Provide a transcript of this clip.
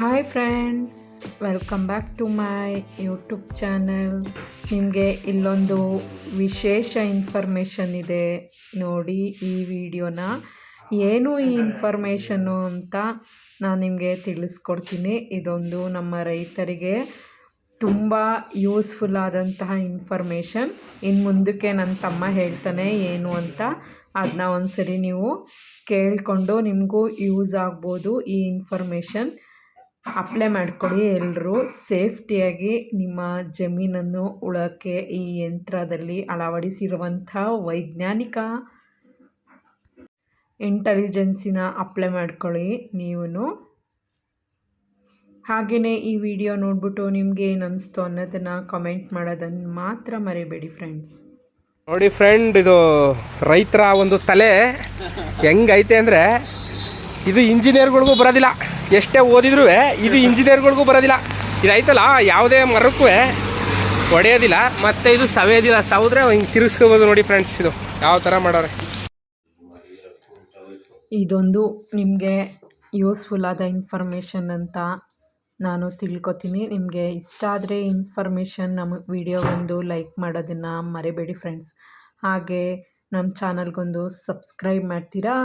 Hi friends welcome back to my YouTube channel ನಿಮಗೆ ಇಲ್ಲೊಂದು ವಿಶೇಷ ಇನ್ಫಾರ್ಮೇಷನ್ ಇದೆ ನೋಡಿ ಈ ವಿಡಿಯೋನ ಏನು ಈ ಇನ್ಫಾರ್ಮೇಷನ್ನು ಅಂತ ನಾನು ನಿಮಗೆ ತಿಳಿಸ್ಕೊಡ್ತೀನಿ. ಇದೊಂದು ನಮ್ಮ ರೈತರಿಗೆ ತುಂಬ ಯೂಸ್ಫುಲ್ ಆದಂತಹ ಇನ್ಫಾರ್ಮೇಷನ್ ಇನ್ನು ಮುಂದಕ್ಕೆ ನನ್ನ ತಮ್ಮ ಹೇಳ್ತಾನೆ ಏನು ಅಂತ. ಅದನ್ನ ಒಂದು ಸರಿ ನೀವು ಕೇಳಿಕೊಂಡು ನಿಮಗೂ ಯೂಸ್ ಆಗ್ಬೋದು ಈ ಇನ್ಫಾರ್ಮೇಷನ್ ಅಪ್ಲೈ ಮಾಡಿಕೊಡಿ ಎಲ್ಲರೂ ಸೇಫ್ಟಿಯಾಗಿ ನಿಮ್ಮ ಜಮೀನನ್ನು ಉಳೋಕ್ಕೆ ಈ ಯಂತ್ರದಲ್ಲಿ ಅಳವಡಿಸಿರುವಂಥ ವೈಜ್ಞಾನಿಕ ಇಂಟೆಲಿಜೆನ್ಸಿನ ಅಪ್ಲೈ ಮಾಡ್ಕೊಳ್ಳಿ ನೀವು ಹಾಗೆಯೇ ಈ ವಿಡಿಯೋ ನೋಡಿಬಿಟ್ಟು ನಿಮಗೆ ಏನು ಅನಿಸ್ತು ಅನ್ನೋದನ್ನು ಕಮೆಂಟ್ ಮಾಡೋದನ್ನು ಮಾತ್ರ ಮರಿಬೇಡಿ ಫ್ರೆಂಡ್ಸ್ ನೋಡಿ ಫ್ರೆಂಡ್ ಇದು ರೈತರ ಒಂದು ತಲೆ ಹೆಂಗೈತೆ ಅಂದರೆ ಇದು ಇಂಜಿನಿಯರ್ಗಳಿಗೂ ಬರೋದಿಲ್ಲ. ಎಷ್ಟೇ ಓದಿದ್ರು ಇದು ಇಂಜಿನಿಯರ್ಗಳಿಗೂ ಬರೋದಿಲ್ಲ. ಇದೈತಲ್ಲ ಯಾವುದೇ ಮರಕ್ಕೂ ಹೊಡೆಯೋದಿಲ್ಲ ಮತ್ತು ಇದು ಸವೆಯೋದಿಲ್ಲ. ಸವಿದ್ರೆ ಹಿಂಗೆ ತಿರುಗಿಸ್ಕೋಬೋದು ನೋಡಿ ಫ್ರೆಂಡ್ಸ್ ಇದು. ಯಾವ ಥರ ಮಾಡೋರೆ. ಇದೊಂದು ನಿಮಗೆ ಯೂಸ್ಫುಲ್ ಆದ ಇನ್ಫಾರ್ಮೇಷನ್ ಅಂತ ನಾನು ತಿಳ್ಕೊತೀನಿ. ನಿಮಗೆ ಇಷ್ಟ ಆದರೆ ಇನ್ಫಾರ್ಮೇಷನ್ ನಮ್ಮ ವಿಡಿಯೋಗೊಂದು ಲೈಕ್ ಮಾಡೋದನ್ನು ಮರಿಬೇಡಿ ಫ್ರೆಂಡ್ಸ್ ಹಾಗೆ ನಮ್ಮ ಚಾನಲ್ಗೊಂದು ಸಬ್ಸ್ಕ್ರೈಬ್ ಮಾಡ್ತೀರಾ?